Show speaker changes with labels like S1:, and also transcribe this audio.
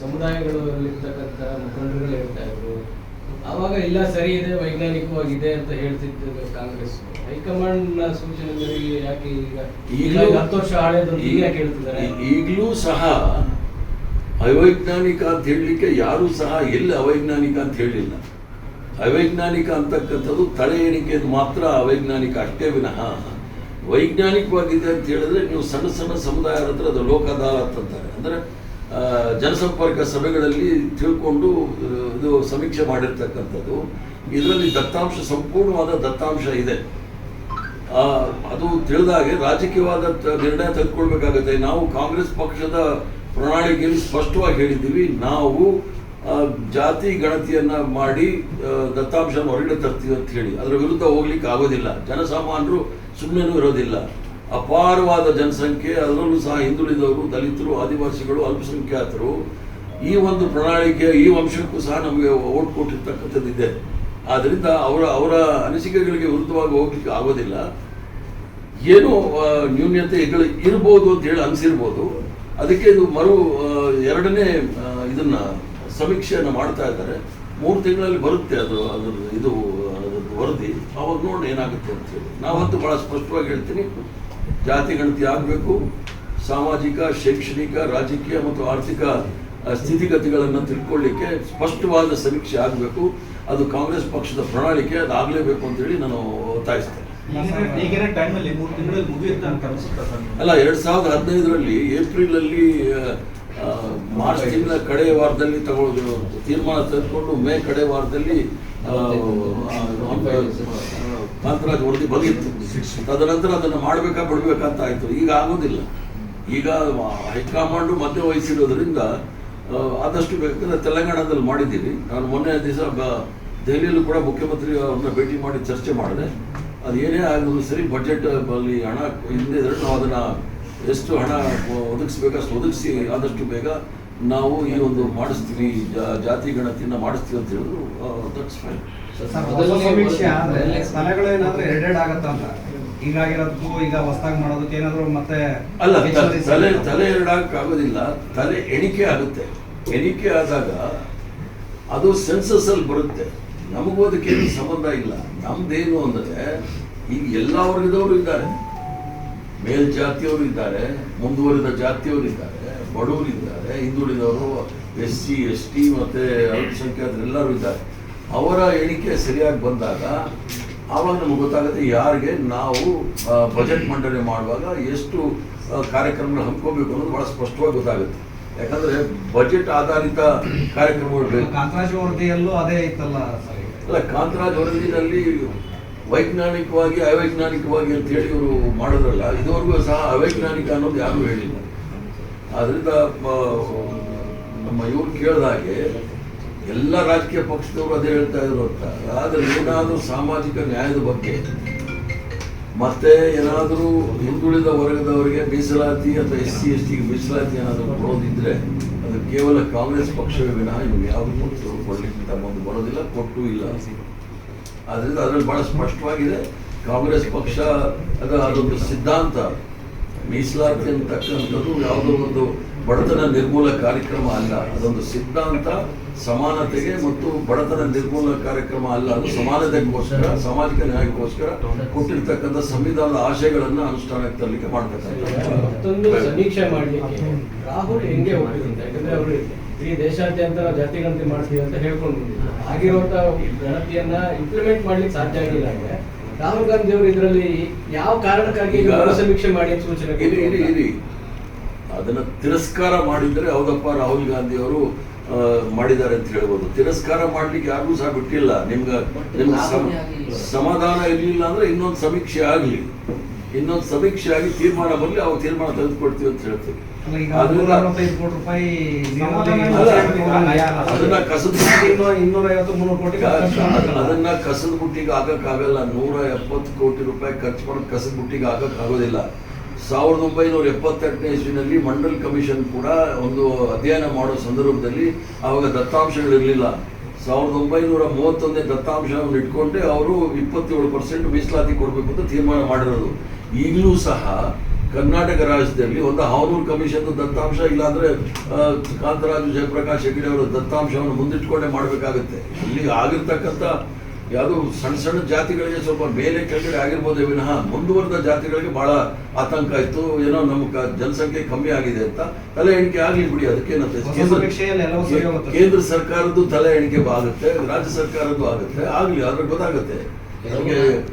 S1: ಸಮುದಾಯಗಳಲ್ಲಿರ್ತಕ್ಕಂಥ ಮುಖಂಡರುಗಳು ಹೇಳ್ತಾ ಇದ್ರು ಆವಾಗ ಇಲ್ಲ ಸರಿ ಇದೆ ವೈಜ್ಞಾನಿಕವಾಗಿದೆ ಅಂತ ಹೇಳ್ತಿದ್ದ ಕಾಂಗ್ರೆಸ್. ಹೈಕಮಾಂಡ್ನ ಸೂಚನೆ ಮೇರೆಗೆ ಯಾಕೆ ಈಗ ಈಗ
S2: ಈಗಲೂ-
S1: ಹತ್ತು ವರ್ಷ ಆಳೆದ್ರು ಈಗ ಯಾಕೆ ಹೇಳ್ತಿದ್ದಾರೆ?
S2: ಈಗಲೂ ಸಹ ಅವೈಜ್ಞಾನಿಕ ಅಂತ ಹೇಳಲಿಕ್ಕೆ ಯಾರೂ ಸಹ ಎಲ್ಲಿ ಅವೈಜ್ಞಾನಿಕ ಅಂತ ಹೇಳಿಲ್ಲ. ಅವೈಜ್ಞಾನಿಕ ಅಂತಕ್ಕಂಥದ್ದು ತಲೆ ಎಣಿಕೆ ಮಾತ್ರ ಅವೈಜ್ಞಾನಿಕ ಅಷ್ಟೇ ವಿನಃ. ವೈಜ್ಞಾನಿಕವಾಗಿದೆ ಅಂತ ಹೇಳಿದ್ರೆ ನೀವು ಸಣ್ಣ ಸಣ್ಣ ಸಮುದಾಯದ ಹತ್ರ ಅದು ಲೋಕದಾಳ ಅಂತಾರೆ. ಅಂದರೆ ಜನಸಂಪರ್ಕ ಸಭೆಗಳಲ್ಲಿ ತಿಳ್ಕೊಂಡು ಇದು ಸಮೀಕ್ಷೆ ಮಾಡಿರ್ತಕ್ಕಂಥದ್ದು. ಇದರಲ್ಲಿ ದತ್ತಾಂಶ, ಸಂಪೂರ್ಣವಾದ ದತ್ತಾಂಶ ಇದೆ. ಅದು ತಿಳಿದಾಗೆ ರಾಜಕೀಯವಾದ ನಿರ್ಣಯ ತೆಗೆದುಕೊಳ್ಬೇಕಾಗುತ್ತೆ. ನಾವು ಕಾಂಗ್ರೆಸ್ ಪಕ್ಷದ ಪ್ರಣಾಳಿಕೆಯಲ್ಲಿ ಸ್ಪಷ್ಟವಾಗಿ ಹೇಳಿದ್ದೀವಿ. ನಾವು ಜಾತಿ ಗಣತಿಯನ್ನ ಮಾಡಿ ದತ್ತಾಂಶ ಹೊರಗಡೆ ತರ್ತೀವಿ ಅಂತ ಹೇಳಿ. ಅದರ ವಿರುದ್ಧ ಹೋಗ್ಲಿಕ್ಕೆ ಆಗೋದಿಲ್ಲ. ಜನಸಾಮಾನ್ಯರು ಸುಮ್ಮನೆ ಇರೋದಿಲ್ಲ. ಅಪಾರವಾದ ಜನಸಂಖ್ಯೆ, ಅದರಲ್ಲೂ ಸಹ ಹಿಂದುಳಿದವರು, ದಲಿತರು, ಆದಿವಾಸಿಗಳು, ಅಲ್ಪಸಂಖ್ಯಾತರು, ಈ ಒಂದು ಪ್ರಣಾಳಿಕೆ ಈ ವಂಶಕ್ಕೂ ಸಹ ನಮಗೆ ಓಟ್ ಕೊಟ್ಟಿರ್ತಕ್ಕಂಥದ್ದು ಇದೆ ಆದ್ರಿಂದ ಅವರ ಅವರ ಅನಿಸಿಕೆಗಳಿಗೆ ವಿರುದ್ಧವಾಗಿ ಹೋಗ್ಲಿಕ್ಕೆ ಆಗೋದಿಲ್ಲ. ಏನು ನ್ಯೂನ್ಯತೆ ಇರ್ಬೋದು ಅಂತ ಹೇಳಿ ಅನಿಸಿರ್ಬೋದು. ಅದಕ್ಕೆ ಇದು ಮರು ಎರಡನೇ ಇದನ್ನ ಸಮೀಕ್ಷೆಯನ್ನು ಮಾಡ್ತಾ ಇದ್ದಾರೆ. ಮೂರು ತಿಂಗಳಲ್ಲಿ ಬರುತ್ತೆ ಅದು ಅದ್ರ ಇದು ವರದಿ. ಅವಾಗ ನೋಡಿ ಏನಾಗುತ್ತೆ ಅಂತ ಹೇಳಿ. ನಾವಂತೂ ಬಹಳ ಸ್ಪಷ್ಟವಾಗಿ ಹೇಳ್ತೀನಿ. ಜಾತಿ ಗಣತಿ ಆಗಬೇಕು ಸಾಮಾಜಿಕ ಶೈಕ್ಷಣಿಕ ರಾಜಕೀಯ ಮತ್ತು ಆರ್ಥಿಕ ಸ್ಥಿತಿಗತಿಗಳನ್ನು ತಿಳ್ಕೊಳ್ಳಿಕ್ಕೆ ಸ್ಪಷ್ಟವಾದ ಸಮೀಕ್ಷೆ ಆಗಬೇಕು. ಅದು ಕಾಂಗ್ರೆಸ್ ಪಕ್ಷದ ಪ್ರಣಾಳಿಕೆ ಅದಾಗಲೇಬೇಕು ಅಂತೇಳಿ ನಾನು ಒತ್ತಾಯಿಸ್ತೇನೆ? ಅಲ್ಲ ಎರಡ್ ಸಾವಿರದ ಹದಿನೈದರಲ್ಲಿ ಏಪ್ರಿಲ್ ಅಲ್ಲಿ ಆ, ಮಾರ್ಚ್ ತಿಂಗಳ ಕಡೆಯ ವಾರದಲ್ಲಿ ತಗೊಳ್ಳೋದು ತೀರ್ಮಾನ ತಂದುಕೊಂಡು ಮೇ ಕಡೆ ವಾರದಲ್ಲಿ ಕಾಂತರಾಜ್ ವರದಿ ಬಂದಿತ್ತು. ತದನಂತರ ಅದನ್ನು ಮಾಡಬೇಕಾ ಬಿಡಬೇಕಂತ ಆಯ್ತು. ಈಗ ಆಗೋದಿಲ್ಲ. ಈಗ ಹೈಕಮಾಂಡು ಮಧ್ಯ ವಹಿಸಿರೋದ್ರಿಂದ ಆದಷ್ಟು ಬೇಕಾದ್ರೆ ತೆಲಂಗಾಣದಲ್ಲಿ ಮಾಡಿದ್ದೀವಿ. ನಾನು ಮೊನ್ನೆ ದಿವಸ ದೆಹಲಿಯಲ್ಲೂ ಕೂಡ ಮುಖ್ಯಮಂತ್ರಿ ಅವ್ರನ್ನ ಭೇಟಿ ಮಾಡಿ ಚರ್ಚೆ ಮಾಡಿದೆ. ಅದು ಏನೇ ಆಗೋದು ಸರಿ, ಬಜೆಟ್ ಅಲ್ಲಿ ಹಣ ಹಿಂದೆ ನಾವು ಅದನ್ನು ಎಷ್ಟು ಹಣ ಒದಗಿಸ್ಬೇಕು ಅಷ್ಟು ಒದಗಿಸಿ, ಆದಷ್ಟು ಬೇಗ ನಾವು ಈ ಒಂದು ಮಾಡಿಸ್ತೀವಿ ಜಾತಿ ಗಣತಿಯನ್ನ ಮಾಡಿಸ್ತೀವಿ ಅಂತ ಹೇಳಿದ್ರು ದಟ್ಸ್ ಫೈನ್
S3: ಸಮೀಕ್ಷೆ ಆದ್ರೆ ಸ್ಥಳಗಳು ಏನಾದ್ರೂ ಎರಡೆರಡು ಆಗತ್ತ ಅಂತ? ಈಗಾಗಿರೋದಕ್ಕೂ ಈಗ ಹೊಸದಾಗಿ ಮಾಡೋದಕ್ಕೆ ಏನಾದ್ರು ಮತ್ತೆ
S2: ಅಲ್ಲ ತಲೆ? ತಲೆ ಎರಡಾಗಕ್ಕೆ ಆಗೋದಿಲ್ಲ ತಲೆ ಎಣಿಕೆ ಆಗುತ್ತೆ. ಎಣಿಕೆ ಆದಾಗ ಅದು ಸೆನ್ಸಸ್ ಅಲ್ಲಿ ಬರುತ್ತೆ. ನಮಗೂ ಅದಕ್ಕೆ ಸಂಬಂಧ ಇಲ್ಲ. ನಮ್ದೇನು ಅಂದ್ರೆ ಈಗ ಎಲ್ಲ ವರ್ಗದವರು ಇದ್ದಾರೆ. ಮೇಲ್ಜಾತಿಯವರು ಇದ್ದಾರೆ ಮುಂದುವರಿದ ಜಾತಿಯವರು ಇದ್ದಾರೆ ಬಡವರು ಇದ್ದಾರೆ ಹಿಂದುಳಿದವರು ಎಸ್ ಸಿ ಎಸ್ ಟಿ ಮತ್ತೆ ಅಲ್ಪಸಂಖ್ಯಾತರು ಎಲ್ಲರೂ ಇದ್ದಾರೆ. ಅವರ ಎಣಿಕೆ ಸರಿಯಾಗಿ ಬಂದಾಗ ಆವಾಗ ನಮಗೆ ಗೊತ್ತಾಗುತ್ತೆ ಯಾರಿಗೆ ನಾವು ಬಜೆಟ್ ಮಂಡನೆ ಮಾಡುವಾಗ ಎಷ್ಟು ಕಾರ್ಯಕ್ರಮಗಳು ಹಮ್ಮಿಕೋಬೇಕು ಅನ್ನೋದು ಬಹಳ ಸ್ಪಷ್ಟವಾಗಿ ಗೊತ್ತಾಗುತ್ತೆ. ಯಾಕಂದ್ರೆ ಬಜೆಟ್ ಆಧಾರಿತ ಕಾರ್ಯಕ್ರಮಗಳು ಬೇಕು.
S3: ಕಾಂತರಾಜ್ ವರದಿಯಲ್ಲೂ ಅದೇ ಇತ್ತಲ್ಲ
S2: ಅಲ್ಲ ಕಾಂತರಾಜ್ ವರದಿನಲ್ಲಿ ವೈಜ್ಞಾನಿಕವಾಗಿ ಅವೈಜ್ಞಾನಿಕವಾಗಿ ಅಂತ ಹೇಳಿ ಇವರು ಮಾಡೋದ್ರಲ್ಲ ಇದುವರೆಗೂ ಸಹ ಅವೈಜ್ಞಾನಿಕ ಅನ್ನೋದು ಯಾರು ಹೇಳಿಲ್ಲ. ಆದ್ರಿಂದ ಆ, ನಮ್ಮ ಇವ್ರು ಕೇಳಿದಾಗೆ ಎಲ್ಲ ರಾಜಕೀಯ ಪಕ್ಷದವರು ಅದೇ ಹೇಳ್ತಾ ಇದ್ರು ಅಂತ. ಆದರೆ ಏನಾದರೂ ಸಾಮಾಜಿಕ ನ್ಯಾಯದ ಬಗ್ಗೆ ಮತ್ತೆ ಏನಾದರೂ ಹಿಂದುಳಿದ ವರ್ಗದವರಿಗೆ ಮೀಸಲಾತಿ ಅಥವಾ ಎಸ್ ಸಿ ಎಸ್ ಟಿಗೆ ಮೀಸಲಾತಿ ಏನಾದರೂ ಕೊಡೋದಿದ್ರೆ ಅದು ಕೇವಲ ಕಾಂಗ್ರೆಸ್ ಪಕ್ಷವೇ ವಿನಃ ಇವ್ರು ಯಾವುದಕ್ಕೂ ಕೊಡ್ಲಿಕ್ಕೆ ಮುಂದೆ ಬರೋದಿಲ್ಲ ಕೊಟ್ಟು ಇಲ್ಲ. ಆದ್ರಿಂದ ಅದರಲ್ಲಿ ಬಹಳ ಸ್ಪಷ್ಟವಾಗಿದೆ, ಕಾಂಗ್ರೆಸ್ ಪಕ್ಷ ಅದು ಅದೊಂದು ಸಿದ್ಧಾಂತ. ಮೀಸಲಾತಿ ಅಂತಕ್ಕಂಥದ್ದು ಯಾವುದೋ ಒಂದು ಬಡತನ ನಿರ್ಮೂಲ ಕಾರ್ಯಕ್ರಮ ಅಲ್ಲ. ಅದೊಂದು ಸಿದ್ಧಾಂತ, ಸಮಾನತೆಗೆ ಮತ್ತು ಬಡತನ ನಿರ್ಮೂಲ ಕಾರ್ಯಕ್ರಮ ಅಲ್ಲ. ಅದು ಸಮಾನತೆಗೋಸ್ಕರ, ಸಾಮಾಜಿಕ ನ್ಯಾಯಕ್ಕೋಸ್ಕರ ಕೊಟ್ಟಿರ್ತಕ್ಕಂಥ ಸಂವಿಧಾನದ ಆಶಯಗಳನ್ನು ಅನುಷ್ಠಾನಕ್ಕೆ ತರಲಿಕ್ಕೆ ಮಾಡ್ತಕ್ಕಂಥ
S1: ರಾಹುಲ್ ಹೆಂಗೆ ಇಡೀ ದೇಶಾದ್ಯಂತ ನಾವು ಜಾತಿ ಗಣತಿ ಮಾಡ್ತೀವಿ ಅಂತ ಹೇಳ್ಕೊಂಡು ಆಗಿರುವಂತಹ ಆಗಿರುವಂತ ಗಣತಿಯನ್ನ ಇಂಪ್ಲಿಮೆಂಟ್ ಮಾಡ್ಲಿಕ್ಕೆ ಸಾಧ್ಯ ಆಗಿಲ್ಲ ಅಂದ್ರೆ ರಾಹುಲ್ ಗಾಂಧಿ ಅವರು ಇದರಲ್ಲಿ ಯಾವ ಕಾರಣಕ್ಕಾಗಿ ಸಮೀಕ್ಷೆ ಮಾಡಿ ಅಂತ ಸೂಚನೆ
S2: ಇರಿ ಇರಿ ಇರಿ. ಅದನ್ನ ತಿರಸ್ಕಾರ ಮಾಡಿದ್ರೆ ಹೌದಪ್ಪ ರಾಹುಲ್ ಗಾಂಧಿ ಅವರು ಮಾಡಿದ್ದಾರೆ ಅಂತ ಹೇಳ್ಬೋದು. ತಿರಸ್ಕಾರ ಮಾಡ್ಲಿಕ್ಕೆ ಯಾರಿಗೂ ಸಹ ಬಿಟ್ಟಿಲ್ಲ. ನಿಮ್ಗೆ ನಿಮ್ಗೆ ಸಮ- ಸಮಾಧಾನ ಇರ್ಲಿಲ್ಲ ಅಂದ್ರೆ ಇನ್ನೊಂದು ಸಮೀಕ್ಷೆ ಆಗ್ಲಿ. ಇನ್ನೊಂದು ಸಮೀಕ್ಷೆ ಆಗಿ ತೀರ್ಮಾನ ಬರಲಿ ಅವಾಗ ತೀರ್ಮಾನ ತೆಗೆದುಕೊಡ್ತೀವಿ ಅಂತ ಹೇಳ್ತೀವಿ. ಅದನ್ನ ಕಸದ
S3: ಇನ್ನು ಇನ್ನೂರ ಐವತ್ತು ಮುನ್ನೂರು ಕೋಟಿ ಖರ್ಚು ಮಾಡ್ಬೇಕಲ್ಲ.
S2: ಅದನ್ನ ಕಸದ ಬುಟ್ಟಿಗೆ ಹಾಕಕ್ಕಾಗಲ್ಲ. ನೂರ ಎಪ್ಪತ್ತು ಕೋಟಿ ರೂಪಾಯಿ ಖರ್ಚು ಮಾಡಿ ಕಸದ ಬುಟ್ಟಿಗೆ ಹಾಕಕ್ಕಾಗೋದಿಲ್ಲ. ಸಾವಿರದ ಒಂಬೈನೂರ ಎಪ್ಪತ್ತೆಂಟನೇ ಇಸ್ವಿನಲ್ಲಿ ಮಂಡಲ್ ಕಮಿಷನ್ ಕೂಡ ಒಂದು ಅಧ್ಯಯನ ಮಾಡೋ ಸಂದರ್ಭದಲ್ಲಿ ಆವಾಗ ದತ್ತಾಂಶಗಳಿರಲಿಲ್ಲ. ಸಾವಿರದ ಒಂಬೈನೂರ ಮೂವತ್ತೊಂದನೇ ದತ್ತಾಂಶವನ್ನು ಇಟ್ಕೊಂಡೆ ಅವರು ಇಪ್ಪತ್ತೇಳು ಪರ್ಸೆಂಟ್ ಮೀಸಲಾತಿ ಕೊಡಬೇಕು ಅಂತ ತೀರ್ಮಾನ ಮಾಡಿರೋದು. ಈಗಲೂ ಸಹ ಕರ್ನಾಟಕ ರಾಜ್ಯದಲ್ಲಿ ಒಂದು ಹಾವನೂರು ಕಮಿಷನ್ ದತ್ತಾಂಶ ಇಲ್ಲಾಂದ್ರೆ ಕಾಂತರಾಜು ಜಯಪ್ರಕಾಶ್ ಹೆಗ್ಡೆ ಅವರ ದತ್ತಾಂಶವನ್ನು ಮುಂದಿಟ್ಕೊಂಡೇ ಮಾಡಬೇಕಾಗುತ್ತೆ. ಇಲ್ಲಿ ಆಗಿರ್ತಕ್ಕಂಥ ಯಾವುದು ಸಣ್ಣ ಸಣ್ಣ ಜಾತಿಗಳಿಗೆ ಸ್ವಲ್ಪ ಮೇಲೆ ಕೆಳಗಡೆ ಆಗಿರ್ಬೋದೇ ವಿನಃ ಮುಂದುವರೆದ ಜಾತಿಗಳಿಗೆ ಬಹಳ ಆತಂಕ ಇತ್ತು. ಏನೋ ನಮ್ಮ ಜನಸಂಖ್ಯೆ ಕಮ್ಮಿ ಆಗಿದೆ ಅಂತ ತಲೆ ಎಣಿಕೆ ಆಗ್ಲಿ ಬಿಡಿ ಅದಕ್ಕೇನಂತೆ. ಕೇಂದ್ರ ಸರ್ಕಾರದ್ದು ತಲೆ ಎಣಿಕೆ ಆಗುತ್ತೆ ರಾಜ್ಯ ಸರ್ಕಾರದ್ದು ಆಗುತ್ತೆ ಆಗ್ಲಿ ಅದ್ರ ಗೊತ್ತಾಗುತ್ತೆ. ನಮಗೆ